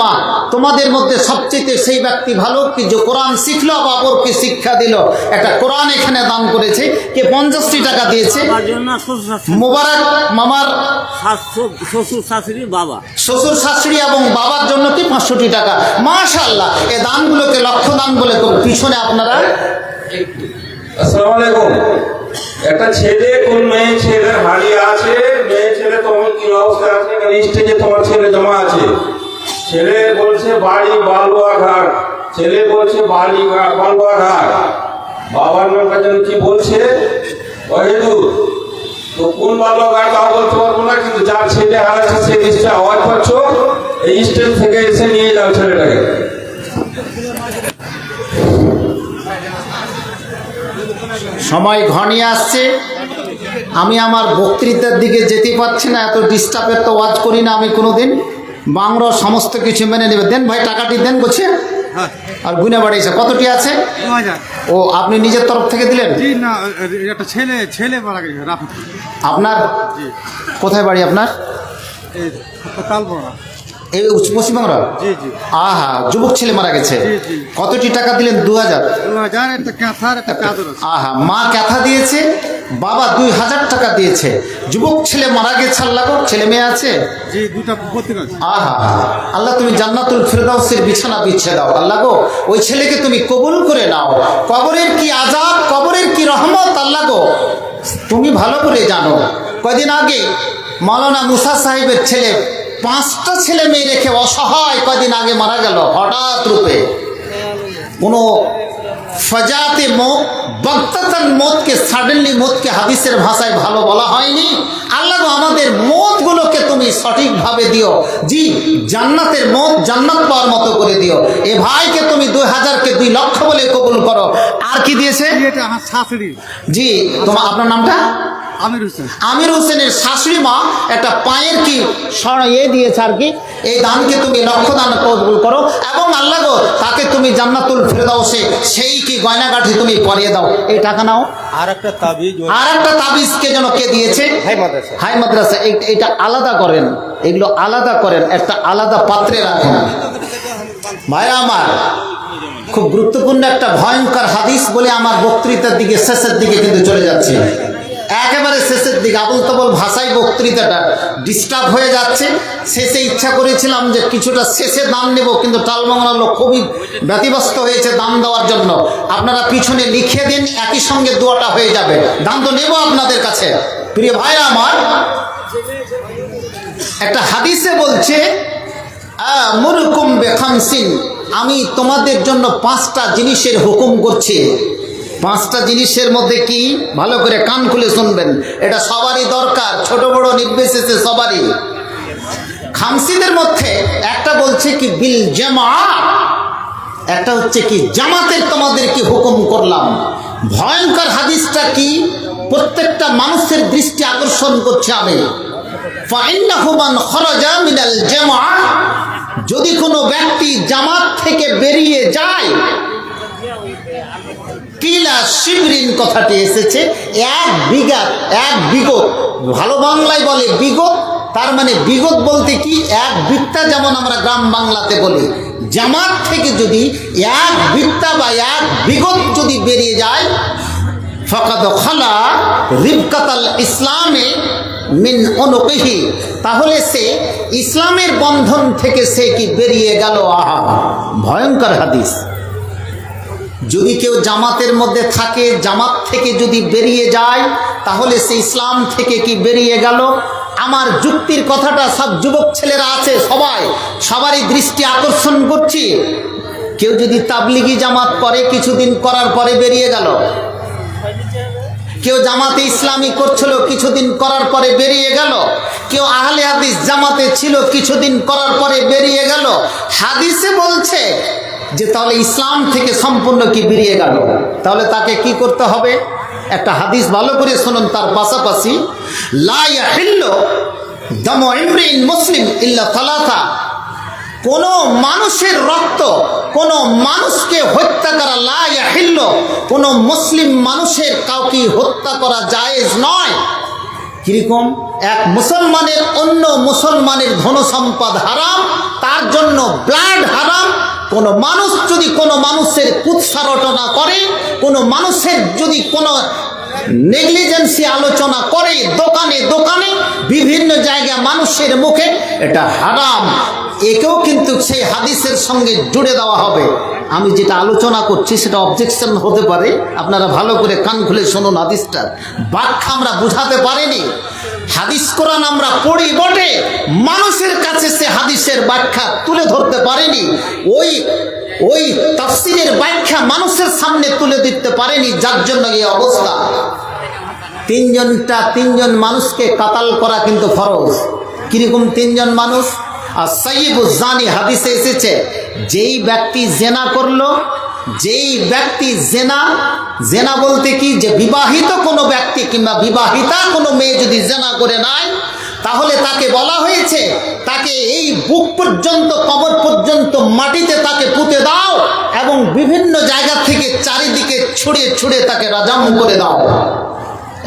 মা তোমাদের মধ্যে সবচেয়ে সেই ব্যক্তি ভালো কি যে কোরআন শিখলো বা অপরকে শিক্ষা দিল? একটা কোরআন এখানে দান করেছে কে পঞ্চাশটি টাকা দিয়েছে। মোবারক মামার শ্বশুর শাশুড়ি বাবা। শ্বশুর শাশুড়ি এবং বাবার জন্য কি পাঁচশোটি টাকা? মাশাল্লাহ এ দানগুলোকে লক্ষ্য দান বলে তো পিছনে আপনারা আসসালামু আলাইকুম একটা ছেলে কোন মেয়ে ছেলে হারিয়ে আছে? মেয়ে ছেলে তোমার কি অবস্থা আছে? স্টেজে তোমার ছেলে জমা আছে। ছেলে বলছে বাড়ি বালুয়া ঘাট ছেলে বলছে বাড়ি ঘা- বালুয়া ঘাট বাবার নামটা যেন কি বলছে? অহেতু তো কোন বালুয়া ঘাট তাও বলতে পারব না, কিন্তু যার ছেলে হারাচ্ছে সে নিশ্চয় আওয়াজ পাচ্ছ? এই স্টেজ থেকে এসে নিয়ে যাও ছেলেটাকে। সময় ঘনিয়ে আসছে। আমি আমার বক্তৃতার দিকে যেতে পারছি না, এত ডিস্টার্বের তো ওয়াজ করি না আমি কোনোদিন। বাংলা সমস্ত কিছু মেনে নেবে। দেন ভাই টাকাটি দেন গোছে আর গুনে বাড়িয়েছে কতটি আছে? ও আপনি নিজের তরফ থেকে দিলেন? জি না একটা ছেলে ছেলে মারা গেছে আপনার? কোথায় বাড়ি আপনার? এই আহা যুবক ছেলে মারা গেছে। কতটি টাকা দিলেন? দু হাজার আহা মা ক্যাথা দিয়েছে? বাবা দুই হাজার টাকা দিয়েছে। যুবক ছেলে মারা গেছে আল্লাহ ছেলে মেয়ে আছে? আহা আল্লাহ তুমি জান্নাতুল ফেরদাউসের বিছানা বিছিয়ে দাও। আল্লাহ গো ওই ছেলেকে তুমি কবুল করে নাও। কবরের কি আজাব কবরের কি রহমত আল্লাহ গো? তুমি ভালো করে জানো। কদিন আগে মালানা মুসা সাহেবের ছেলে পাঁচটা ছেলে মেয়ে রেখে অসহায় কদিন আগে মারা গেল হঠাৎ রূপে। কোনো ফজাতে মত বক্তাতান মতকে সাডেনলি মতকে হাদিসের ভাষায় ভালো বলা হয়নি। আল্লাহ গো আমাদের মতগুলোকে তুমি সঠিকভাবে দিও। জি জান্নাতের মত জান্নাত পাওয়ার মতো করে দিও। এ ভাইকে তুমি দুই হাজারকে দুই লক্ষ বলে কবুল করো। আর কি দিয়েছে? জি তোমার আপনার নামটা? আমির হোসেন। আমির হোসেনের শাশুড়ি মা একটা পায়ের কি স্বর্ণ ইয়ে দিয়েছে আর কি এই দানকে তুমি লক্ষ্য দান কবুল করো এবং আল্লাহ গো তাকে তুমি জান্নাতুল ফেরদাউসে সেই কি গয়নাগাঠি তুমি পরিয়ে দাও এই টাকা নাও। আর একটা তাবিজ আর একটা তাবিজ কে যেন কে দিয়েছে? হাই মাদ্রাসা। হাই মাদ্রাসা এটা আলাদা করেন এগুলো আলাদা করেন একটা আলাদা পাত্রে রাখেন। ভাইরা আমার খুব গুরুত্বপূর্ণ একটা ভয়ঙ্কর হাদিস বলে আমার বক্তৃতার দিকে শেষের দিকে কিন্তু চলে যাচ্ছে। একেবারে শেষের দিকে আবল তবল ভাষায় বক্তৃতাটা ডিস্টার্ব হয়ে যাচ্ছে। শেষে ইচ্ছা করেছিলাম যে কিছুটা শেষে দাম নেব, কিন্তু টালবাংলার লোক খুবই ব্যতিব্যস্ত হয়েছে দাম দেওয়ার জন্য। আপনারা পিছনে লিখে দিন, একই সঙ্গে দোয়াটা হয়ে যাবে। দাম তো নেব আপনাদের কাছে। প্রিয় ভাইরা আমার, একটা হাদিসে বলছে মুরকুম বেখামসিন, আমি তোমাদের জন্য পাঁচটা জিনিসের হুকুম করছি। পাঁচটা জিনিসের মধ্যে কি? ভালো করে কান খুলে শুনবেন। এটা সবারই দরকার, ছোট, বড়, নির্বিশেষে সবারই। খামসিদের মধ্যে একটা বলছে কি, বিল জামা একটা হচ্ছে কি, জামাতের তোমাদের কি হুকুম করলাম? ভয়ঙ্কর হাদিসটা কি? প্রত্যেকটা মানুষের দৃষ্টি আকর্ষণ করছে আমি। যদি কোনো ব্যক্তি জামাত থেকে বেরিয়ে যায় কিলা শিবরিন কথাটি এসেছে। এক বিঘা, এক বিগত। ভালো বাংলায় বলে বিগত, তার মানে বিগত বলতে কি? এক বৃত্তা যেমন আমরা গ্রাম বাংলাতে বলি। জামাত থেকে যদি এক বৃত্তা বা এক বিগত যদি বেরিয়ে যায়, ফকাদ খালা রিবকাতাল ইসলামে মিন অনুকহি তাহলে সে ইসলামের বন্ধন থেকে সে কি বেরিয়ে গেল? আহা, ভয়ঙ্কর হাদিস। যদি কেউ জামাতের মধ্যে থাকে, জামাত থেকে যদি বেরিয়ে যায়, তাহলে সে ইসলাম থেকে কি বেরিয়ে গেল? আমার যুক্তির কথাটা সব যুবক ছেলেরা আছে, সবাই সবারই দৃষ্টি আকর্ষণ করছি। কেউ যদি তাবলিগি জামাত করে, কিছুদিন করার পরে বেরিয়ে গেল। কেউ জামাতে ইসলামী করছিল, কিছুদিন করার পরে বেরিয়ে গেল। কেউ আহলে হাদিস জামাতে ছিল, কিছুদিন করার পরে বেরিয়ে গেল। হাদিসে বলছে যে তাহলে ইসলাম থেকে সম্পূর্ণ কি বেরিয়ে গেল? তাহলে তাকে কি করতে হবে? একটা হাদিস ভালো করে শুনুন, তার পাশাপাশি মুসলিম ইল্লা তালাথা কোন মানুষের রক্ত, কোন মানুষকে হত্যা করা লাহিল্ল কোন মুসলিম মানুষের কাউকে হত্যা করা জায়েজ নয়। কীরকম? এক মুসলমানের অন্য মুসলমানের ধন সম্পদ হারাম, তার জন্য ব্লাড হারাম কোনো মানুষ যদি কোনো মানুষের কুৎসারটনা করে, কোনো মানুষের যদি কোনো নেগলিজেন্সি আলোচনা করে দোকানে দোকানে, বিভিন্ন জায়গায় মানুষের মুখে, এটা হারাম। একেও কিন্তু সেই হাদিসের সঙ্গে জুড়ে দেওয়া হবে। আমি যেটা আলোচনা করছি সেটা অবজেকশন হতে পারে। আপনারা ভালো করে কান খুলে শুনুন হাদিসটা। ব্যাখ্যা আমরা বুঝাতে পারিনি। হাদিস কোরআন আমরা পড়ি বটে। মানুষের কাছে সে হাদিসের ব্যাখ্যা তুলে ধরতে পারেনি। ওই ওই তাফসিরের ব্যাখ্যা মানুষের সামনে তুলে দিতে পারেনি, যার জন্য এই অবস্থা। তিনজনটা, তিনজন মানুষকে কাতাল করা কিন্তু ফরজ। কীরকম তিনজন মানুষ? আর সৈবুজানি হাদিসে এসেছে, যেই ব্যক্তি জেনা করল যেই ব্যক্তি জেনা জেনা বলতে কি যে বিবাহিত কোনো ব্যক্তি কিংবা বিবাহিতা কোনো মেয়ে যদি জেনা করে নেয়, তাহলে তাকে বলা হয়েছে, তাকে এই বুক পর্যন্ত, কবর পর্যন্ত মাটিতে তাকে পুঁতে দাও এবং বিভিন্ন জায়গা থেকে চারিদিকে ছুঁড়ে ছুঁড়ে তাকে রাজাম করে দাও।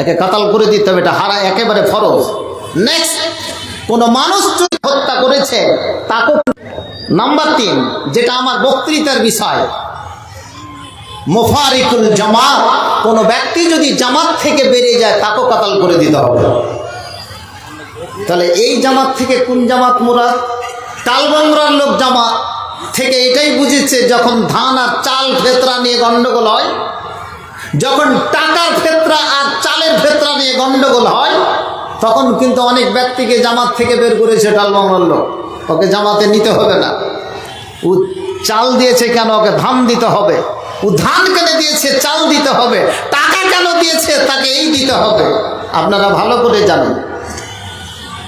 একে কাতাল করে দিতে হবে, এটা হারা একেবারে ফরজ। নেক্সট কোনো মানুষ যদি হত্যা করেছে, তাকে নাম্বার তিন, যেটা আমার বক্তৃতার বিষয় মোফারিকুল জামাত, কোনো ব্যক্তি যদি জামাত থেকে বেরিয়ে যায়, তাকেও কাতাল করে দিতে হবে। তাহলে এই জামাত থেকে কোন জামাত মুরাদ? টালবংরার লোক জামাত থেকে এটাই বুঝেছে, যখন ধান আর চাল ফেতরা নিয়ে গন্ডগোল হয়, যখন টাকার ফেতরা আর চালের ফেতরা নিয়ে গন্ডগোল হয়, তখন কিন্তু অনেক ব্যক্তিকে জামাত থেকে বের করেছে টালবংরার লোক। ওকে জামাতে নিতে হবে না। চাল দিয়েছে কেন? ওকে ধান দিতে হবে। ধান কেন দিয়েছে, চাল দিতে হবে। টাকা কেন দিয়েছে, তাকে এই দিতে হবে। আপনারা ভালো করে জানেন।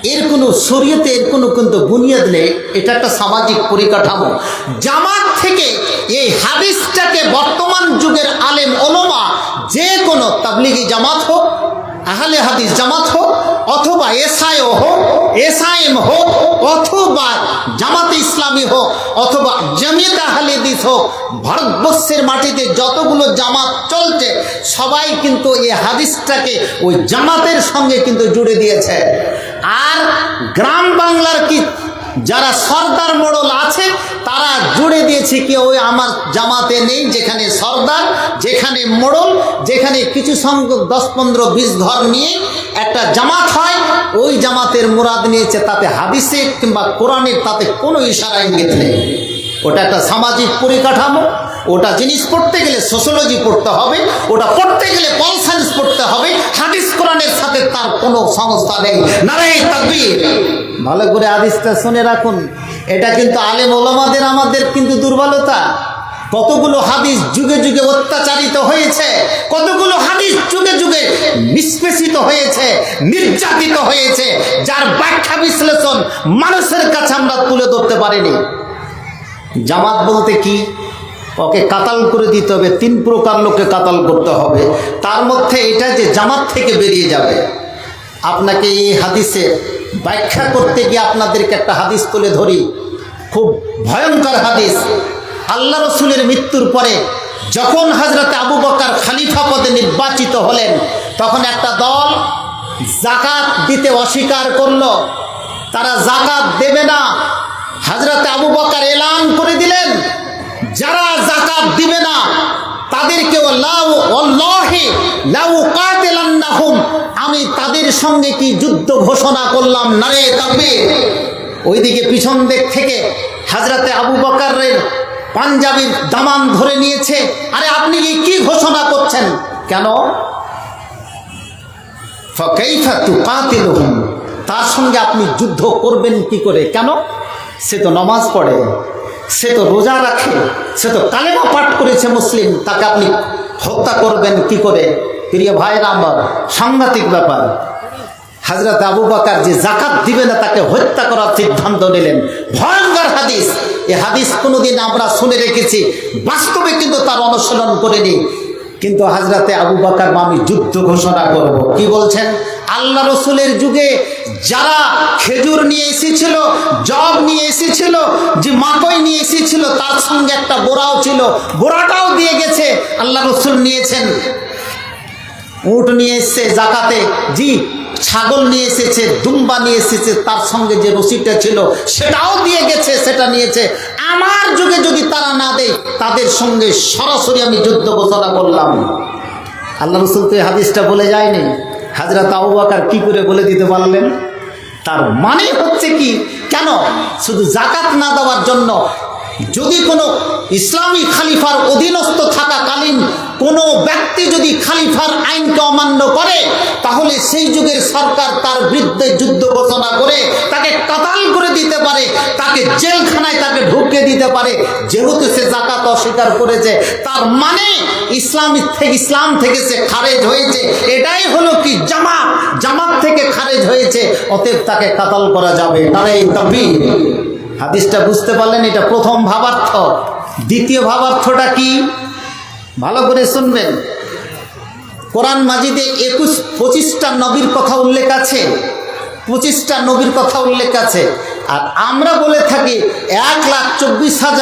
এর কোনো শরীয়তে এর কোনো কিন্তু বুনিয়াদ নেই। এটা একটা সামাজিক পরিকাঠামো। জামাত থেকে এই হাদিসটাকে বর্তমান যুগের আলেম, ওলমা, যে কোনো তাবলিগি জামাত হোক, আহলে হাদিস জামাত হোক, অথবা এসআইও হোক, এসআইএম হোক, অথবা জামাতে ইসলামী হোক অথবা জমিয়ত আহলে হাদিস হোক, ভারতবর্ষের মাটিতে যতগুলো জামাত চলছে, সবাই কিন্তু এই হাদিসটাকে ওই জামাতের সঙ্গে কিন্তু জুড়ে দিয়েছে। আর গ্রাম বাংলার কি, যারা সর্দার মোড়ল আছে, তারা জুড়ে দিয়েছে কি, ওই আমার জামাতে নেই, যেখানে সর্দার, যেখানে মোড়ল, যেখানে কিছু সংখ্যক দশ পনেরো, বিশ ঘর নিয়ে একটা জামাত হয় ওই জামাতের মুরাদ নিয়েছে, তাতে হাদিসে কিংবা কোরআনের তাতে কোনো ইশারা ইঙ্গিত নেই। ওটা একটা সামাজিক পরিকাঠামো, ওটা জিনিস পড়তে গেলে সোশ্যোলজি পড়তে হবে, ওটা পড়তে গেলে পল সায়েন্স পড়তে হবে, হাদিস কোরআনের সাথে তার কোনো সংস্থা নেই। নারাই তাকবীর। ভালো করে হাদিসটা শুনে রাখুন। এটা কিন্তু আলেম ওলামাদের, আমাদের কিন্তু দুর্বলতা। কতগুলো হাদিস যুগে যুগে অত্যাচারিত হয়েছে, কতগুলো হাদিস যুগে যুগে নিষ্পেষিত হয়েছে, নির্যাতিত হয়েছে, যার ব্যাখ্যা বিশ্লেষণ মানুষের কাছে আমরা তুলে ধরতে পারিনি। জামাত বলতে কি? ওকে কাতাল করে দিতে হবে, তিন প্রকার লোককে কাতাল করতে হবে। তার মধ্যে এটা যে জামাত থেকে বেরিয়ে যাবে। আপনাকে এই হাদিসে ব্যাখ্যা করতে গিয়ে আপনাদেরকে একটা হাদিস তুলে ধরি। খুব ভয়ঙ্কর হাদিস। আল্লাহ রসুলের মৃত্যুর পরে যখন হাজরতে আবু বকার খালিফা পদে নির্বাচিত হলেন, তখন একটা দল জাকাত দিতে অস্বীকার করল। তারা জাকাত দেবে না। হাজরতে আবু বকার এলান করে দিলেন, যারা জাকাত দিবে না, তাদেরকেও লাউ অল্লাহে লাউ কাতিলান্নাহুম, আমি তাদের সঙ্গে কি যুদ্ধ ঘোষণা করলাম নারে তাকবীর? ওইদিকে পিছন দিক থেকে হাজরাতে আবু বকারের পাঞ্জাবির দামান ধরে নিয়েছে। আরে আপনি কি ঘোষণা করছেন? কেন? তার সঙ্গে আপনি যুদ্ধ করবেন কি করে? কেন? সে তো নমাজ পড়ে, সে তো রোজা রাখে, সে তো কালেমা পাঠ করেছে মুসলিম। তাকে আপনি হত্যা করবেন কি করে? প্রিয় ভাইরা আমার, সাংঘাতিক ব্যাপার। হাজরত আবু বাকার যে জাকাত দিবে না, তাকে হত্যা করার সিদ্ধান্ত নিলেন। ভয়ঙ্কর হাদিস। এই হাদিস কোনোদিন আমরা শুনে রেখেছি। বাস্তবে কিন্তু তার অনুসরণ করিনি। কিন্তু হাজরাতে আবু বাকার আমি যুদ্ধ ঘোষণা করব। কি বলছেন? আল্লাহ রসুলের যুগে যারা খেজুর নিয়ে এসেছিল, জব নিয়ে এসেছিল, যে মাকই নিয়ে এসেছিল, তার সঙ্গে একটা বোরাও ছিল। বোরাটাও দিয়ে গেছে। আল্লাহ রসুল নিয়েছেন। উট নিয়ে এসছে জাকাতে। জি ছাগল নিয়ে এসেছে, দুম্বা নিয়ে এসেছে, তার সঙ্গে যে রসিদটা ছিল সেটাও দিয়ে গেছে, সেটা নিয়েছে। আমার যুগে যদি তারা না দেয়, তাদের সঙ্গে সরাসরি আমি যুদ্ধ ঘোষণা করলাম। আল্লাহ রসুল তো হাদিসটা বলে যায়নি। হাজরত আবু বাকার কি করে বলে দিতে পারলেন? তার মানে হচ্ছে কি, কেন? শুধু জাকাত না দেওয়ার জন্য যদি কোনো ইসলামী খালিফার অধীনস্থ থাকাকালীন কোনো ব্যক্তি যদি খালিফার আইনকে অমান্য করে, তাহলে সেই যুগের সরকার তার বিরুদ্ধে যুদ্ধ ঘোষণা করে তাকে কাতাল করে দিতে পারে, তাকে জেলখানায় তাকে ঢুকিয়ে দিতে পারে। যেহেতু সে জাকাত অস্বীকার করেছে, তার মানে ইসলামী থেকে, ইসলাম থেকে সে খারেজ হয়েছে। এটাই হলো কি জামাত? জামাত থেকে খারেজ হয়েছে, অতএব তাকে কাতাল করা যাবে তারা এই হাদিসটা বুঝতে পারলেন, এটা প্রথম ভাবার্থ। দ্বিতীয় ভাবার্থটা কি? ভালো করে শুনবেন। কোরআন মাজিদে একুশ, পঁচিশটা নবীর কথা উল্লেখ আছে। পঁচিশটা নবীর কথা উল্লেখ আছে। আর আমরা বলে থাকি, এক লাখ চব্বিশ হাজার